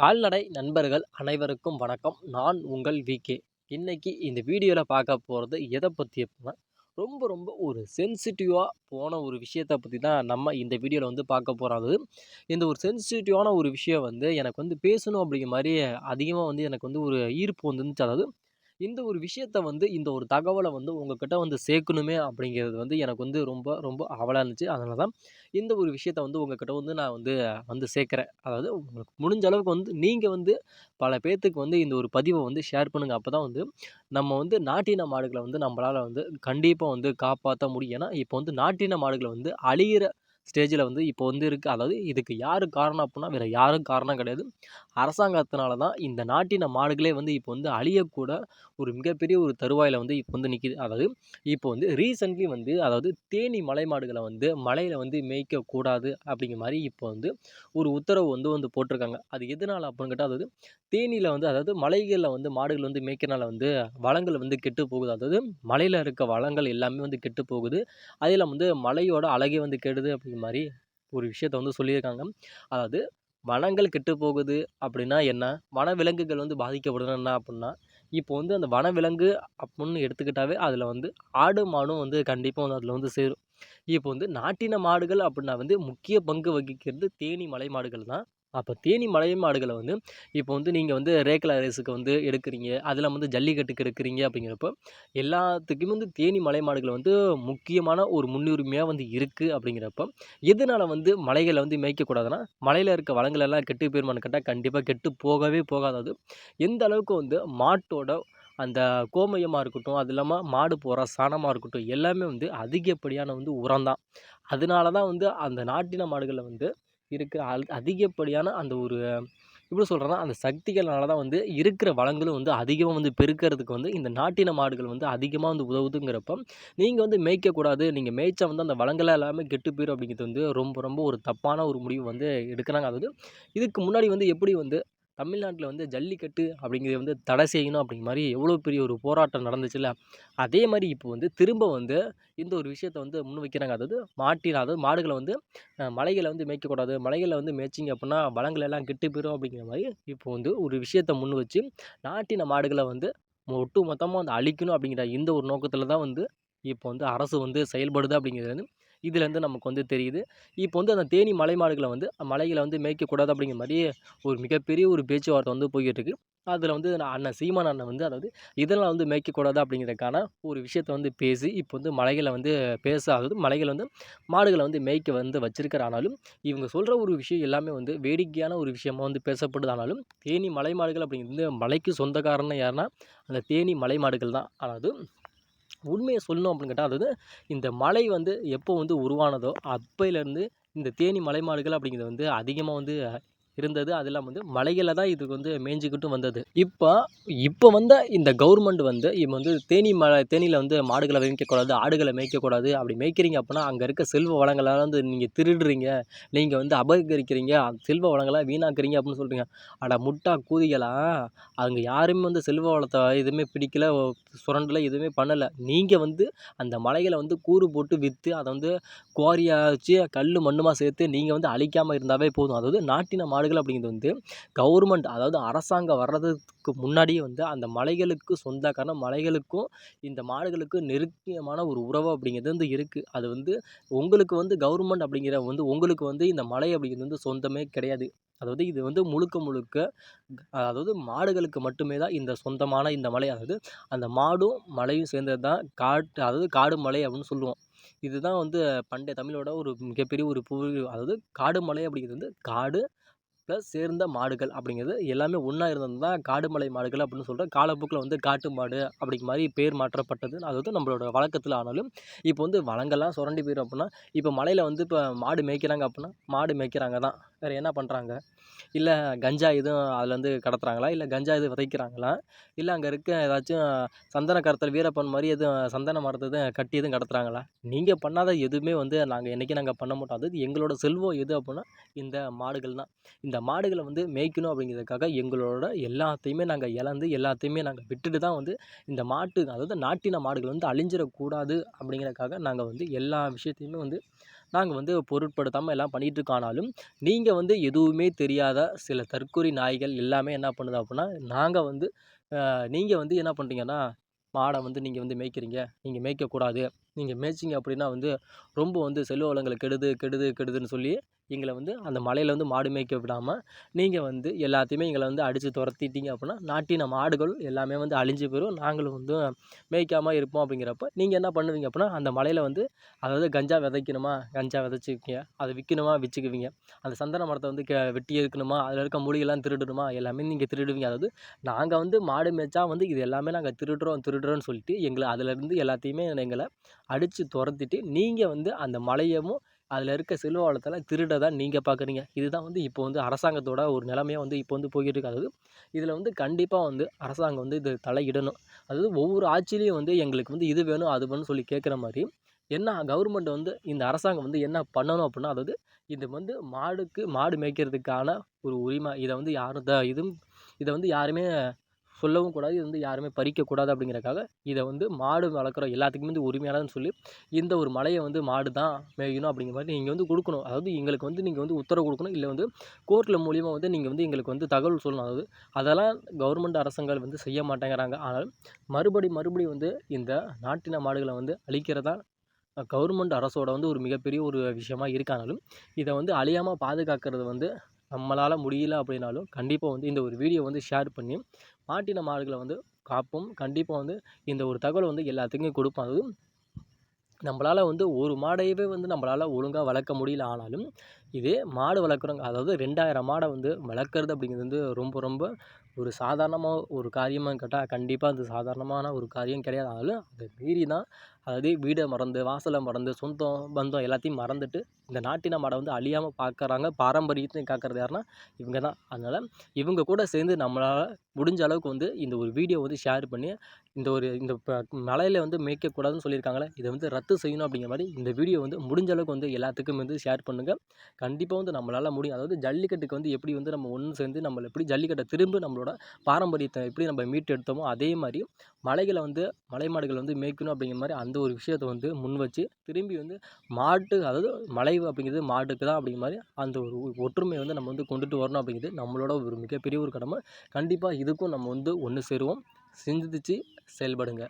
கால்நடை நண்பர்கள் அனைவருக்கும் வணக்கம். நான் உங்கள் விகே இன்றைக்கி இந்த வீடியோவில் பார்க்க போகிறது எதை பற்றி அப்படின்னா ரொம்ப ரொம்ப ஒரு சென்சிட்டிவாக போன ஒரு விஷயத்தை பற்றி தான் நம்ம இந்த வீடியோவில் வந்து பார்க்க போகிறது இந்த ஒரு சென்சிட்டிவான ஒரு விஷயம் வந்து எனக்கு வந்து பேசணும் அப்படிங்கிற மாதிரி அதிகமாக வந்து எனக்கு வந்து ஒரு ஈர்ப்பு வந்துருந்துச்சு. அதாவது இந்த ஒரு விஷயத்த வந்து இந்த ஒரு தகவலை வந்து உங்ககிட்ட வந்து சேர்க்கணுமே அப்படிங்கிறது வந்து எனக்கு வந்து ரொம்ப ரொம்ப ஆவலாக இருந்துச்சு. அதனால தான் இந்த ஒரு விஷயத்த வந்து உங்ககிட்ட வந்து நான் வந்து வந்து சேர்க்குறேன் அதாவது உங்களுக்கு முடிஞ்ச அளவுக்கு வந்து நீங்கள் வந்து பல பேர்த்துக்கு வந்து இந்த ஒரு பதிவை வந்து ஷேர் பண்ணுங்கள் அப்போ தான் வந்து நம்ம வந்து நாட்டின மாடுகளை வந்து நம்மளால் வந்து கண்டிப்பாக வந்து காப்பாற்ற முடியும். ஏன்னா இப்போ வந்து நாட்டின மாடுகளை வந்து அழியிற ஸ்டேஜில் வந்து இப்போ வந்து இருக்குது அதாவது இதுக்கு யார் காரணம் அப்புடின்னா வேறு யாரும் காரணம் கிடையாது. அரசாங்கத்தினால தான் இந்த நாட்டின மாடுகளே வந்து இப்போ வந்து அழியக்கூட ஒரு மிகப்பெரிய ஒரு தருவாயில் வந்து இப்போ வந்து நிற்கிது அதாவது இப்போ வந்து ரீசெண்ட்லி வந்து அதாவது தேனி மலை மாடுகளை வந்து மலையில் வந்து மேய்க்கக்கூடாது அப்படிங்கிற மாதிரி இப்போ வந்து ஒரு உத்தரவு வந்து வந்து போட்டிருக்காங்க அது எதனால் அப்படின்னு கேட்டால் அதாவது தேனியில் வந்து அதாவது மலைகளில் வந்து மாடுகள் வந்து மேய்க்கிறனால வந்து வளங்கள் வந்து கெட்டு போகுது. அதாவது மலையில் இருக்க வளங்கள் எல்லாமே வந்து கெட்டு போகுது. அதில் வந்து மலையோட அழகே வந்து கெடுது அப்படிங்கிற மாதிரி ஒரு விஷயத்த வந்து சொல்லியிருக்காங்க. அதாவது வனங்கள் கெட்டு போகுது அப்படின்னா என்ன? வனவிலங்குகள் வந்து பாதிக்கப்படுதுன்னா என்ன அப்படின்னா இப்போ வந்து அந்த வனவிலங்கு அப்புடின்னு எடுத்துக்கிட்டாவே அதில் வந்து ஆடு மாடும் வந்து கண்டிப்பாக வந்து அதில் வந்து சேரும். இப்போ வந்து நாட்டின மாடுகள் அப்படின்னா வந்து முக்கிய பங்கு வகிக்கிறது தேனி மலை மாடுகள் தான். அப்போ தேனி மலை மாடுகளை வந்து இப்போ வந்து நீங்கள் வந்து ரேக்கலா ரேஸுக்கு வந்து எடுக்கிறீங்க அதில் வந்து ஜல்லிக்கட்டுக்கு எடுக்கிறீங்க அப்படிங்கிறப்போ எல்லாத்துக்குமே வந்து தேனி மலை மாடுகள் வந்து முக்கியமான ஒரு முன்னுரிமையாக வந்து இருக்குது அப்படிங்கிறப்ப எதனால் வந்து மலைகளை வந்து மேய்க்கக்கூடாதுன்னா மலையில் இருக்க வளங்கள் எல்லாம் கெட்டு போயிருமான்னு கேட்டால் கண்டிப்பாக கெட்டு போகவே போகாதது எந்த அளவுக்கு வந்து மாட்டோட அந்த கோமயமாக இருக்கட்டும் அது இல்லாமல் மாடு போகிற சாணமாக இருக்கட்டும் எல்லாமே வந்து அதிகப்படியான வந்து உரம் தான். அதனால தான் வந்து அந்த நாட்டின மாடுகளை வந்து இருக்கிற அல் அதிகப்படியான அந்த ஒரு எப்படி சொல்கிறேன்னா அந்த சக்திகள்னால தான் வந்து இருக்கிற வளங்களும் வந்து அதிகமாக வந்து பெருக்கிறதுக்கு வந்து இந்த நாட்டின மாடுகள் வந்து அதிகமாக வந்து உதவுதுங்கிறப்ப நீங்கள் வந்து மேய்க்கக்கூடாது. நீங்கள் மேய்ச்சா வந்து அந்த வளங்களை எல்லாமே கெட்டு போயிடும் அப்படிங்கிறது வந்து ரொம்ப ரொம்ப ஒரு தப்பான ஒரு முடிவு வந்து எடுக்கிறாங்க. அதாவது இதுக்கு முன்னாடி வந்து எப்படி வந்து தமிழ்நாட்டில் வந்து ஜல்லிக்கட்டு அப்படிங்கிறது வந்து தடை செய்யணும் அப்படிங்கிற மாதிரி எவ்வளோ பெரிய ஒரு போராட்டம் நடந்துச்சுல்ல? அதே மாதிரி இப்போ வந்து திரும்ப வந்து இந்த ஒரு விஷயத்த வந்து முன் வைக்கிறாங்க. அதாவது மாட்டின அதாவது மாடுகளை வந்து மலைகளை வந்து மேய்க்கக்கூடாது மலைகளை வந்து மேய்ச்சிங்க அப்படின்னா வளங்கள் எல்லாம் கெட்டு போயிடும் அப்படிங்கிற மாதிரி இப்போ வந்து ஒரு விஷயத்த முன் வச்சு நாட்டின மாடுகளை வந்து ஒட்டு மொத்தமாக வந்து அழிக்கணும் அப்படிங்கிற இந்த ஒரு நோக்கத்தில் தான் வந்து இப்போ வந்து அரசு வந்து செயல்படுது அப்படிங்கிறது வந்து இதுலேருந்து நமக்கு வந்து தெரியுது. இப்போ வந்து அந்த தேனி மலை மாடுகளை வந்து மலைகளை வந்து மேய்க்கக்கூடாது அப்படிங்கிற மாதிரி ஒரு மிகப்பெரிய ஒரு பேச்சுவார்த்தை வந்து போய்கிட்டு இருக்கு அதில் வந்து அண்ணன் சீமான் அண்ணன் வந்து அதாவது இதெல்லாம் வந்து மேய்க்கக்கூடாது அப்படிங்கிறதுக்கான ஒரு விஷயத்தை வந்து பேசி இப்போ வந்து மலைகளை வந்து பேச மலைகளை வந்து மாடுகளை வந்து மேய்க்க வந்து வச்சிருக்கிற ஆனாலும் இவங்க சொல்கிற ஒரு விஷயம் எல்லாமே வந்து வேடிக்கையான ஒரு விஷயமா வந்து பேசப்படுது. ஆனாலும் தேனி மலை மாடுகள் அப்படிங்கிறது மலைக்கு சொந்தக்காரன்னு யாருன்னா அந்த தேனி மலை மாடுகள் தான். அதாவது உண்மையை சொல்லணும் அப்படின்னு கேட்டால் அதாவது இந்த மலை வந்து எப்போ வந்து உருவானதோ அப்போயிலேருந்து இந்த தேனி மலை மாடுகள் அப்படிங்கிறது வந்து அதிகமாக வந்து இருந்தது. அது இல்லாமல் வந்து மலைகளில் தான் இதுக்கு வந்து மேய்ஞ்சிக்கிட்டும் வந்தது. இப்போ இப்போ வந்த இந்த கவர்மெண்ட் வந்து இப்போ வந்து தேனி மலை தேனியில் வந்து மாடுகளை மேய்க்கக்கூடாது ஆடுகளை மேய்க்கக்கூடாது. அப்படி மேய்க்கிறீங்க அப்படின்னா அங்கே இருக்க செல்வ வளங்களால் வந்து நீங்கள் திருடுறீங்க. நீங்கள் வந்து அபகரிக்கிறீங்க. செல்வ வளங்களை வீணாக்குறீங்க அப்படின்னு சொல்கிறீங்க அட முட்டா கூதிகளா? அங்கே யாருமே வந்து செல்வ வளத்தை எதுவுமே பிடிக்கல சுரண்டலை எதுவுமே பண்ணலை. நீங்கள் வந்து அந்த மலைகளை வந்து கூறு போட்டு விற்று அதை வந்து குவாரியாக வச்சு கல் மண்ணுமா சேர்த்து நீங்கள் வந்து அழிக்காமல் இருந்தாவே போதும். அதாவது நாட்டின மாடுகள் மலைகள் அப்படிங்கிறது வந்து கவர்மெண்ட் அதாவது அரசாங்கம் வர்றதுக்கு முன்னாடியே வந்து அந்த மலைகளுக்கு சொந்தக்கான மலைகளுக்கும் இந்த மாடுகளுக்கும் நெருக்கியமான ஒரு உறவு அப்படிங்கிறது வந்து இருக்குது அது வந்து உங்களுக்கு வந்து கவர்மெண்ட் அப்படிங்கிற வந்து உங்களுக்கு வந்து இந்த மலை அப்படிங்கிறது வந்து சொந்தமே கிடையாது. அதாவது இது வந்து முழுக்க முழுக்க அதாவது மாடுகளுக்கு மட்டுமே தான் இந்த சொந்தமான இந்த மலை. அதாவது அந்த மாடும் மலையும் சேர்ந்தது தான் காட்டு அதாவது காடு மலை அப்படின்னு சொல்லுவோம். இதுதான் வந்து பண்டைய தமிழோட ஒரு மிகப்பெரிய ஒரு பூ அதாவது காடு மலை அப்படிங்கிறது வந்து காடு ப்ளஸ் சேர்ந்த மாடுகள் அப்படிங்கிறது எல்லாமே ஒன்றா இருந்தது தான் காடுமலை மாடுகள் அப்படின்னு சொல்கிறேன் காலப்போக்கில் வந்து காட்டு மாடு அப்படிங்கிற மாதிரி பேர் மாற்றப்பட்டது. அது வந்து நம்மளோட வழக்கத்தில் ஆனாலும் இப்போ வந்து வளங்கள்லாம் சுரண்டி போயிடும் அப்படின்னா இப்போ மலையில் வந்து இப்போ மாடு மேய்க்கிறாங்க அப்படின்னா மாடு மேய்க்கிறாங்க தான் வேறு என்ன பண்ணுறாங்க இல்லை கஞ்சா எதுவும் அதில் வந்து கடத்துகிறாங்களா இல்லை கஞ்சா எதுவும் விதைக்கிறாங்களா? இல்லை அங்கே இருக்க ஏதாச்சும் சந்தன கடத்தல் வீரப்பன் மாதிரி எதுவும் சந்தன மரத்தை எதுவும் கட்டி எதுவும் கடத்துகிறாங்களா நீங்கள் பண்ணாத எதுவுமே வந்து நாங்கள் என்றைக்கும் நாங்கள் பண்ண மாட்டோம். அது எங்களோட செல்வம் எது அப்படின்னா இந்த மாடுகள் தான். இந்த மாடுகளை வந்து மேய்க்கணும் அப்படிங்கிறதுக்காக எங்களோட எல்லாத்தையுமே நாங்கள் இழந்து எல்லாத்தையுமே நாங்கள் விட்டுட்டு தான் வந்து இந்த மாட்டு அதாவது நாட்டின மாடுகள் வந்து அழிஞ்சிடக்கூடாது அப்படிங்கிறதுக்காக நாங்கள் வந்து எல்லா விஷயத்தையுமே வந்து நாங்கள் வந்து பொருட்படுத்தாமல் எல்லாம் பண்ணிகிட்டு இருக்கானாலும் நீங்கள் வந்து எதுவுமே தெரியாத சில தற்கொலை நாய்கள் எல்லாமே என்ன பண்ணுது அப்படின்னா நாங்கள் வந்து நீங்கள் வந்து என்ன பண்ணுறீங்கன்னா மாடை வந்து நீங்கள் வந்து மேய்க்கிறீங்க. நீங்கள் மேய்க்கக்கூடாது. நீங்கள் மேய்ச்சிங்க அப்படின்னா வந்து ரொம்ப வந்து செல்வ வளங்களை கெடுது கெடுது கெடுதுன்னு சொல்லி எங்களை வந்து அந்த மலையில் வந்து மாடு மேய்க்க விடாமல் நீங்கள் வந்து எல்லாத்தையுமே எங்களை வந்து அடித்து துரத்திட்டீங்க அப்படின்னா நாட்டின மாடுகள் எல்லாமே வந்து அழிஞ்சு போயிடும் நாங்களும் வந்து மேய்க்காமல் இருப்போம் அப்படிங்கிறப்ப நீங்கள் என்ன பண்ணுவீங்க அப்படின்னா அந்த மலையில் வந்து அதாவது கஞ்சா விதைக்கணுமா? கஞ்சா விதைச்சிக்குவீங்க. அதை விற்கணுமா? விற்றுக்குவீங்க அந்த சந்தன மரத்தை வந்து கே வெட்டி இருக்கணுமா அதில் இருக்க மூலிகைலாம் திருடணுமா? எல்லாமே நீங்கள் திருடுவீங்க. அதாவது நாங்கள் வந்து மாடு மேய்ச்சா வந்து இது எல்லாமே நாங்கள் திருடுறோம் திருடுறோம்னு சொல்லிட்டு எங்களை அதிலேருந்து எல்லாத்தையுமே எங்களை அடித்து துரத்திட்டு நீங்கள் வந்து அந்த மலையவும் அதில் இருக்க செல்வ வளத்தெல்லாம் திருட தான் நீங்கள் பார்க்குறீங்க இதுதான் வந்து இப்போ வந்து அரசாங்கத்தோட ஒரு நிலைமையாக வந்து இப்போ வந்து போய்கிட்டு இருக்கு. அதாவது இதில் வந்து கண்டிப்பாக வந்து அரசாங்கம் வந்து இது தலையிடணும். அதாவது ஒவ்வொரு ஆட்சியிலையும் வந்து எங்களுக்கு வந்து இது வேணும் அது வேணும்னு சொல்லி கேட்குற மாதிரி என்ன கவர்மெண்ட் வந்து இந்த அரசாங்கம் வந்து என்ன பண்ணணும் அப்படின்னா அதாவது இது வந்து மாடுக்கு மாடு மேய்க்கிறதுக்கான ஒரு உரிமை இதை வந்து யாரும் த இதுவும் இதை வந்து யாருமே சொல்லவும் கூடாது. இது வந்து யாருமே பறிக்கக்கூடாது அப்படிங்கிறக்காக இதை வந்து மாடு வளர்க்குற எல்லாத்துக்குமே வந்து உரிமையானதுன்னு சொல்லி இந்த ஒரு மலையை வந்து மாடு தான் மேயணும் அப்படிங்கிற மாதிரி நீங்கள் வந்து கொடுக்கணும். அதாவது எங்களுக்கு வந்து நீங்கள் வந்து உத்தரவு கொடுக்கணும். இல்லை வந்து கோர்ட்டில் மூலியமாக வந்து நீங்கள் வந்து எங்களுக்கு வந்து தகவல் சொல்லணும். அதாவது அதெல்லாம் கவர்மெண்ட் அரசாங்கம் வந்து செய்ய மாட்டேங்கிறாங்க. ஆனால் மறுபடி மறுபடி வந்து இந்த நாட்டின மாடுகளை வந்து அழிக்கிறதா கவர்மெண்ட் அரசோட வந்து ஒரு மிகப்பெரிய ஒரு விஷயமா இருக்கானாலும் இதை வந்து அழியாமல் பாதுகாக்கிறது வந்து நம்மளால் முடியல அப்படின்னாலும் கண்டிப்பாக வந்து இந்த ஒரு வீடியோ வந்து ஷேர் பண்ணி மாட்டின மாடுகளை வந்து காப்போம். கண்டிப்பாக வந்து இந்த ஒரு தகவல் வந்து எல்லாத்துக்கும் கொடுப்போம். அதுவும் நம்மளால் வந்து ஒரு மாடையவே வந்து நம்மளால் ஒழுங்காக வளர்க்க முடியல ஆனாலும் இதே மாடு வளர்க்குறவங்க அதாவது ரெண்டாயிரம் மாடை வந்து வளர்க்குறது அப்படிங்கிறது வந்து ரொம்ப ரொம்ப ஒரு சாதாரணமாக ஒரு காரியமாக கேட்டால் கண்டிப்பாக அது சாதாரணமான ஒரு காரியம் கிடையாது. ஆனாலும் அதை மீறி தான் அதாவது வீடை மறந்து வாசலை மறந்து சொந்தம் பந்தம் எல்லாத்தையும் மறந்துட்டு இந்த நாட்டின மாடை வந்து அழியாமல் பார்க்குறாங்க பாரம்பரியத்தையும் காக்கிறது யாருன்னா இவங்க தான். அதனால் இவங்க கூட சேர்ந்து நம்மளால் முடிஞ்ச அளவுக்கு வந்து இந்த ஒரு வீடியோ வந்து ஷேர் பண்ணி இந்த ஒரு இந்த மலையில் வந்து மேய்க்கக்கூடாதுன்னு சொல்லியிருக்காங்களே இதை வந்து ரத்து செய்யணும் அப்படிங்கிற மாதிரி இந்த வீடியோ வந்து முடிஞ்ச அளவுக்கு வந்து எல்லாத்துக்கும் வந்து ஷேர் பண்ணுங்கள் கண்டிப்பாக வந்து நம்மளால் முடியும். அதாவது ஜல்லிக்கட்டுக்கு வந்து எப்படி வந்து நம்ம ஒன்று சேர்ந்து நம்மளை எப்படி ஜல்லிக்கட்டை திரும்ப நம்மளோட பாரம்பரியத்தை எப்படி நம்ம மீட்டு எடுத்தோமோ அதே மாதிரி மலைகளை வந்து மலை மாடுகள் வந்து மேய்க்கணும் அப்படிங்கிற மாதிரி அந்த ஒரு விஷயத்தை வந்து முன் வச்சு திரும்பி வந்து மாட்டு அதாவது மலை அப்படிங்கிறது மாட்டுக்கு தான் அப்படிங்கிற மாதிரி அந்த ஒரு ஒற்றுமையை வந்து நம்ம வந்து கொண்டுட்டு வரணும் அப்படிங்கிறது நம்மளோட ஒரு மிகப்பெரிய ஒரு கடமை. கண்டிப்பாக இதுக்கும் நம்ம வந்து ஒன்று சேருவோம். சிந்திச்சு செயல்படுங்க.